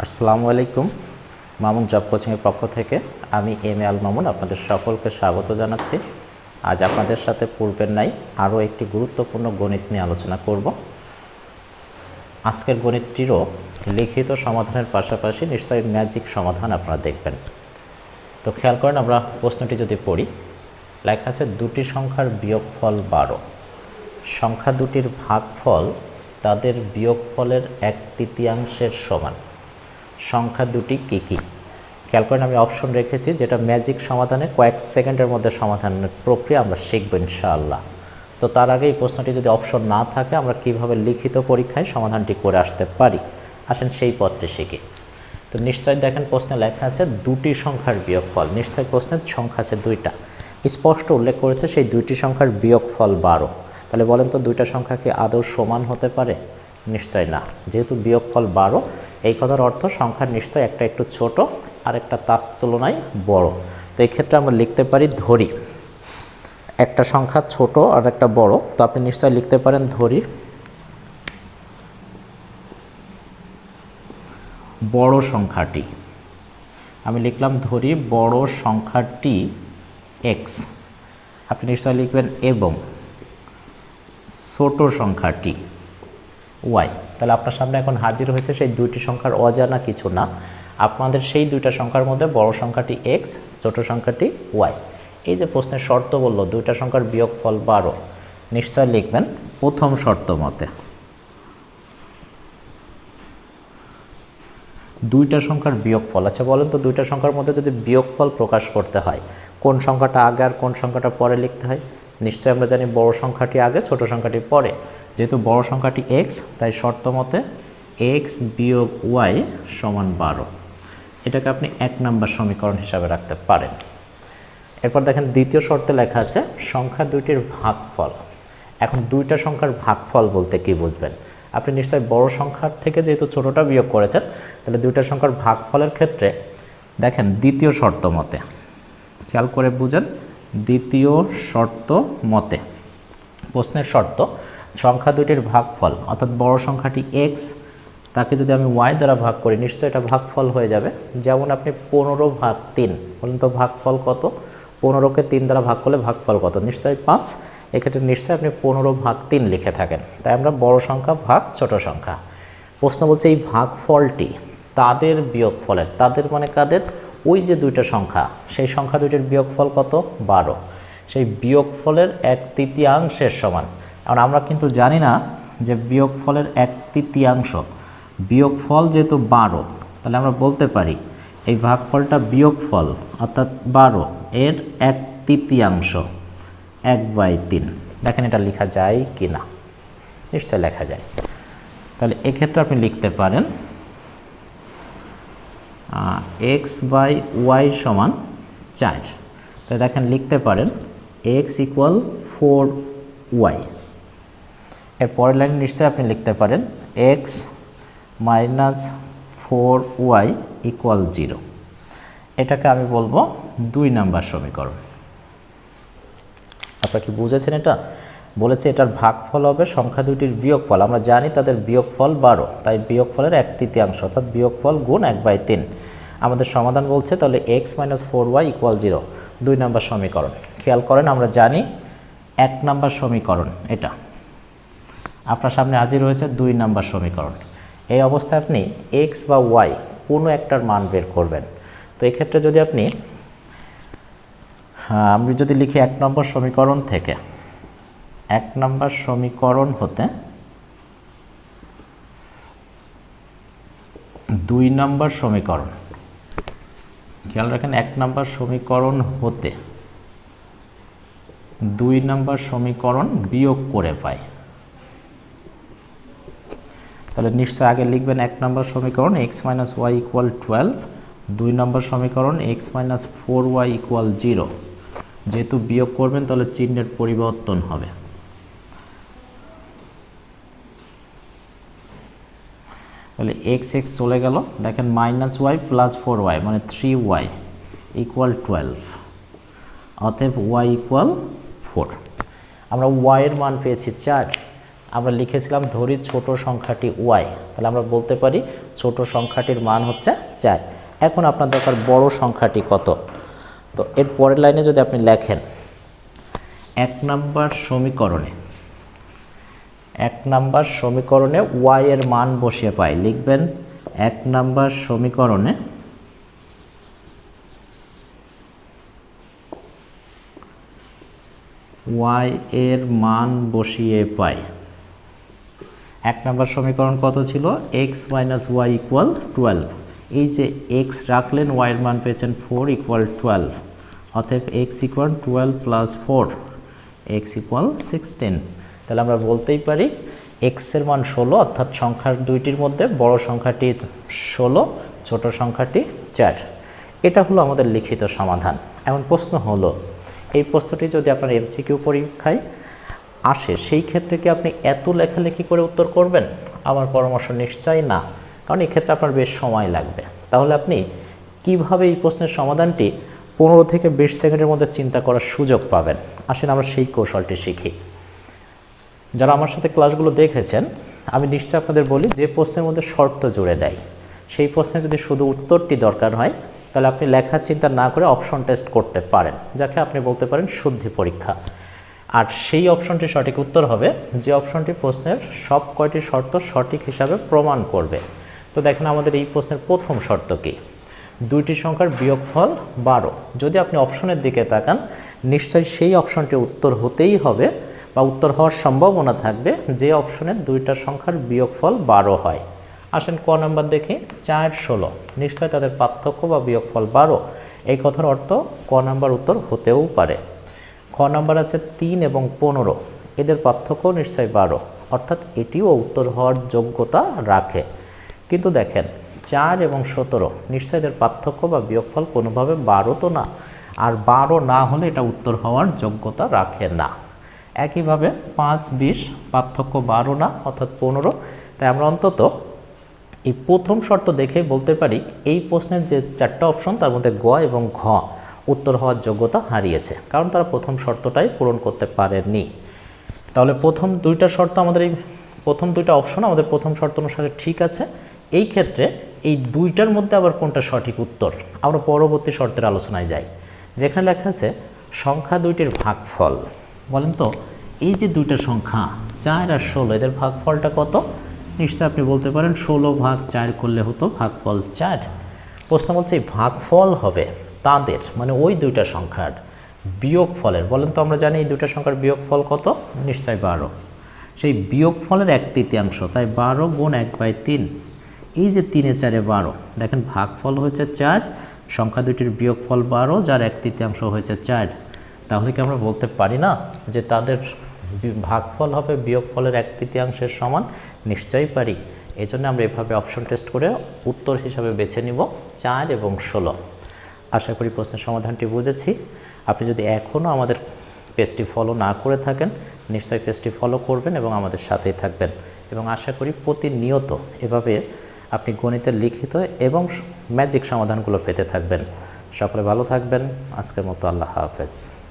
আসসালামু আলাইকুম। মামুন জব কোচিংয়ের পক্ষ থেকে আমি এম এ আল মামুন আপনাদের সকলকে স্বাগত জানাচ্ছি। আজ আপনাদের সাথে পূর্বের নাই আরও একটি গুরুত্বপূর্ণ গণিত নিয়ে আলোচনা করব। আজকের গণিতটিরও লিখিত সমাধানের পাশাপাশি নিশ্চয়ই ম্যাজিক সমাধান আপনারা দেখবেন। তো খেয়াল করেন আমরা প্রশ্নটি যদি পড়ি, লেখা আছে দুটি সংখ্যার বিয়োগফল বারো। সংখ্যা দুটির ভাগফল তাদের বিয়োগফলের এক তৃতীয়াংশের সমান। সংখ্যা দুটি কী কী? খেয়াল করেন আমি অপশন রেখেছি, যেটা ম্যাজিক সমাধানে কয়েক সেকেন্ডের মধ্যে সমাধানের প্রক্রিয়া আমরা শিখব ইনশাআল্লাহ। তো তার আগে এই প্রশ্নটি যদি অপশন না থাকে, আমরা কীভাবে লিখিত পরীক্ষায় সমাধানটি করে আসতে পারি? আসেন সেই পথটি শিখি। তো নিশ্চয় দেখেন প্রশ্নে লেখা আছে দুটি সংখ্যার বিয়োগফল। নিশ্চয় প্রশ্নের সংখ্যা আছে দুইটা। স্পষ্ট উল্লেখ করেছে সেই দুইটি সংখ্যার বিয়োগফল বারো। তাহলে বলেন তো দুইটা সংখ্যা কি আদৌ সমান হতে পারে? নিশ্চয় না। যেহেতু বিয়োগফল বারো এই কথার অর্থ সংখ্যার নিশ্চয় একটা একটু ছোট আর একটা তার তুলনায় বড়। তো এই ক্ষেত্রে আমরা লিখতে পারি ধরি। একটা সংখ্যা ছোট আর একটা বড়। তো আপনি নিশ্চয় লিখতে পারেন ধরি। বড় সংখ্যাটি। আমি লিখলাম ধরি বড় সংখ্যাটি এক্স আপনি নিশ্চয় লিখবেন এবং ছোট সংখ্যাটি। ওয়াই তাহলে আপনার সামনে এখন হাজির হয়েছে সেই দুইটি সংখ্যার অজানা কিছু না। আপনাদের সেই দুইটা সংখ্যার মধ্যে বড় সংখ্যাটি এক্স ছোট সংখ্যাটি ওয়াই এই যে প্রশ্নের শর্ত বলল, দুইটা সংখ্যার বিয়োগফল বারো। নিশ্চয় লিখবেন প্রথম শর্ত মতে। দুইটা সংখ্যার বিয়োগফল। আচ্ছা বলেন তো দুইটা সংখ্যার মধ্যে যদি বিয়োগফল প্রকাশ করতে হয়, কোন সংখ্যাটা আগে আর কোন সংখ্যাটা পরে লিখতে হয়? নিশ্চয়ই আমরা জানি বড় সংখ্যাটি আগে, ছোট সংখ্যাটি পরে। যেহেতু বড় সংখ্যাটি এক্স তাই শর্ত মতে এক্স বিয়োগ ওয়াই সমান বারো। এটাকে আপনি এক নাম্বার সমীকরণ হিসাবে রাখতে পারেন। এরপর দেখেন দ্বিতীয় শর্তে লেখা আছে, সংখ্যা দুইটির ভাগফল। এখন দুইটা সংখ্যার ভাগফল বলতে কি বুঝবেন? আপনি নিশ্চয়ই বড় সংখ্যার থেকে যেহেতু ছোটোটা বিয়োগ করেছেন, তাহলে দুইটা সংখ্যার ভাগফলের ক্ষেত্রে দেখেন দ্বিতীয় শর্ত মতে। খেয়াল করে বুঝেন, দ্বিতীয় শর্ত মতে। প্রশ্নের শর্ত সংখ্যা দুটির ভাগফল, অর্থাৎ বড় সংখ্যাটি এক্স তাকে যদি আমি ওয়াই দ্বারা ভাগ করি, নিশ্চয়ই এটা ভাগফল হয়ে যাবে। যেমন আপনি পনেরো ভাগ তিন, বলুন তো ভাগফল কত? পনেরোকে তিন দ্বারা ভাগ করলে ভাগফল কত? নিশ্চয়ই পাঁচ। এক্ষেত্রে নিশ্চয়ই আপনি পনেরো ভাগ তিন লিখে থাকেন। তাই আমরা বড় সংখ্যা ভাগ ছোট সংখ্যা। প্রশ্ন বলছে এই ভাগফলটি তাদের বিয়োগ ফলের তাদের মানে কাদের? ওই যে দুইটা সংখ্যা, সেই সংখ্যা দুইটির বিয়োগফল কত? বারো। সেই বিয়োগফলের এক তৃতীয়াংশের সমান। এখন আমরা কিন্তু জানি না যে বিয়োগফলের এক তৃতীয়াংশ। বিয়োগফল যেহেতু বারো, তাহলে আমরা বলতে পারি এই ভাগফলটা বিয়োগফল, অর্থাৎ বারো, এর এক তৃতীয়াংশ, এক বাই তিন। দেখেন এটা লেখা যায় কি না নিশ্চয় লেখা যায়। তাহলে এক্ষেত্রে আপনি লিখতে পারেন এক্স বাই ওয়াই সমান চার। তাই দেখেন লিখতে পারেন এক্স ইকুয়াল ফোর ওয়াই এর পরের লাইন নিশ্চয়ই আপনি লিখতে পারেন X minus four Y equal zero এটাকে আমি বলব দুই নাম্বার সমীকরণ। আপনারা কি বুঝেছেন এটা? বলেছে এটার ভাগফল হবে সংখ্যা দুটির বিয়োগফল। আমরা জানি তাদের বিয়োগফল বারো, তাই বিয়োগফলের এক তৃতীয়াংশ, অর্থাৎ বিয়োগফল গুণ এক বাই তিন। আমাদের সমাধান বলছে তাহলে X minus four Y equal zero দুই নাম্বার সমীকরণ। খেয়াল করেন, আমরা জানি এক নাম্বার সমীকরণ এটা। আপনার সামনে হাজির হয়েছে দুই নাম্বার সমীকরণ। এই অবস্থায় আপনি এক্স বা ওয়াই কোনো একটার মান বের করবেন। তো এক্ষেত্রে যদি আপনি হ্যাঁ, আমি যদি লিখি এক নম্বর সমীকরণ থেকে এক নম্বর সমীকরণ হতে দুই নম্বর সমীকরণ। খেয়াল রাখেন এক নম্বর সমীকরণ হতে দুই নম্বর সমীকরণ বিয়োগ করে পাই। তাহলে নিশ্চয় আগে লিখবেন এক নম্বর সমীকরণ X minus Y equal twelve দুই নম্বর সমীকরণ X minus four Y equal zero যেহেতু বিয়োগ করবেন, তাহলে চিহ্নের পরিবর্তন হবে। তাহলে এক্স এক্স চলে গেল। দেখেন minus Y plus four Y মানে থ্রি ওয়াই ইকুয়াল টুয়েলভ অতএব ওয়াই ইকুয়াল ফোর আমরা ওয়াইয়ের মান পেয়েছি চার। আমরা লিখেছিলাম ধরি ছোট সংখ্যাটি ওয়াই তাহলে আমরা বলতে পারি ছোট সংখ্যাটির মান হচ্ছে চার। এখন আপনার দরকার বড় সংখ্যাটি কত? তো এর পরের লাইনে যদি আপনি লেখেন, এক নাম্বার সমীকরণে, এক নাম্বার সমীকরণে ওয়াই এর মান বসিয়ে পাই, লিখবেন এক নাম্বার সমীকরণে ওয়াই এর মান বসিয়ে পাই। এক নম্বর সমীকরণ কত ছিল? X minus Y equal twelve এই যে এক্স রাখলেন ওয়াইয়ের মান পেয়েছেন ফোর ইকুয়াল টুয়েলভ অতএব X equal twelve plus four X equal sixteen তাহলে আমরা বলতেই পারি এক্সের মান ষোলো, অর্থাৎ সংখ্যার দুইটির মধ্যে বড় সংখ্যাটি ষোলো, ছোট সংখ্যাটি চার। এটা হলো আমাদের লিখিত সমাধান। এমন প্রশ্ন হলো। এই প্রশ্নটি যদি আপনার এমসিকিউ পরীক্ষায় আসে, সেই ক্ষেত্রে কি আপনি এত লেখালেখি করে উত্তর করবেন? আমার পরামর্শ নিশ্চয়ই না, কারণ এক্ষেত্রে আপনার বেশ সময় লাগবে। তাহলে আপনি কীভাবে এই প্রশ্নের সমাধানটি পনেরো থেকে বিশ সেকেন্ডের মধ্যে চিন্তা করার সুযোগ পাবেন? আসেন আমরা সেই কৌশলটি শিখি। যারা আমার সাথে ক্লাসগুলো দেখেছেন, আমি নিশ্চয়ই আপনাদের বলি যে প্রশ্নের মধ্যে শর্ত জুড়ে দেয়। সেই প্রশ্নে যদি শুধু উত্তরটি দরকার হয়, তাহলে আপনি লেখার চিন্তা না করে অপশন টেস্ট করতে পারেন, যাকে আপনি বলতে পারেন শুদ্ধি পরীক্ষা। আর সেই অপশনটি সঠিক উত্তর হবে যে অপশনটি প্রশ্নের সব কয়টি শর্ত সঠিক হিসাবে প্রমাণ করবে। তো দেখেন আমাদের এই প্রশ্নের প্রথম শর্ত কী? দুইটি সংখ্যার বিয়োগফল বারো। যদি আপনি অপশনের দিকে তাকান, নিশ্চয়ই সেই অপশনটি উত্তর হতেই হবে বা উত্তর হওয়ার সম্ভাবনা থাকবে যে অপশনের দুইটা সংখ্যার বিয়োগফল বারো হয়। আসেন ক নাম্বার দেখি, চার ষোলো। নিশ্চয় তাদের পার্থক্য বা বিয়োগফল বারো। এই কথার অর্থ ক নাম্বার উত্তর হতেও পারে। খ নাম্বার আছে তিন এবং পনেরো। এদের পার্থক্য নিশ্চয় বারো। অর্থাৎ এটিও উত্তর হওয়ার যোগ্যতা রাখে। কিন্তু দেখেন, চার এবং সতেরো, নিশ্চয় এদের পার্থক্য বা বিয়োগফল কোনোভাবে বারো তো না? আর বারো না হলে এটা উত্তর হওয়ার যোগ্যতা রাখে না। একইভাবে পাঁচ, বিশ, পার্থক্য বারো না, অর্থাৎ পনেরো। তাই আমরা অন্তত এই প্রথম শর্ত দেখে বলতে পারি, এই প্রশ্নের যে চারটা অপশন তার মধ্যে গ এবং ঘ। উত্তর হওয়ার যোগ্যতা হারিয়েছে, কারণ তারা প্রথম শর্তটাই পূরণ করতে পারেনি তাহলে প্রথম দুইটা শর্ত আমাদের এই, প্রথম দুইটা অপশন আমাদের প্রথম শর্ত অনুসারে ঠিক আছে। এই ক্ষেত্রে এই দুইটার মধ্যে আবার কোনটা সঠিক উত্তর? আমরা পরবর্তী শর্তের আলোচনায় যাই, যেখানে লেখা আছে সংখ্যা দুইটির ভাগফল। বলেন তো, এই যে দুইটা সংখ্যা, চার আর ষোলো, এদের ভাগফলটা কত? নিশ্চয় আপনি বলতে পারেন ষোলো ভাগ চার করলে হতো ভাগফল চার। প্রশ্ন বলছে ভাগফল হবে তাদের মানে ওই দুইটা সংখ্যার বিয়োগ ফলের বলেন তো আমরা জানি এই দুইটা সংখ্যার বিয়োগ ফল কত? নিশ্চয় বারো। সেই বিয়োগ ফলের এক তৃতীয়াংশ, তাই বারো গুণ এক বাই তিন। এই যে তিনে চারে বারো, দেখেন ভাগফল হয়েছে চার, সংখ্যা দুটির বিয়োগফল বারো, যার এক তৃতীয়াংশ হয়েছে চার। তাহলে কি আমরা বলতে পারি না যে তাদের ভাগফল হবে বিয়োগ ফলের এক তৃতীয়াংশের সমান? নিশ্চয়ই পারি। এই জন্য আমরা এভাবে অপশন টেস্ট করে উত্তর হিসাবে বেছে নিব, চার এবং ষোলো। আশা করি প্রশ্নের সমাধানটি বুঝেছি। আপনি যদি এখনও আমাদের পেজটি ফলো না করে থাকেন, নিশ্চয়ই পেজটি ফলো করবেন এবং আমাদের সাথেই থাকবেন। এবং আশা করি প্রতিনিয়ত এভাবে আপনি গণিতের লিখিত এবং ম্যাজিক সমাধানগুলো পেতে থাকবেন। সকলে ভালো থাকবেন। আজকের মতো আল্লাহ হাফেজ।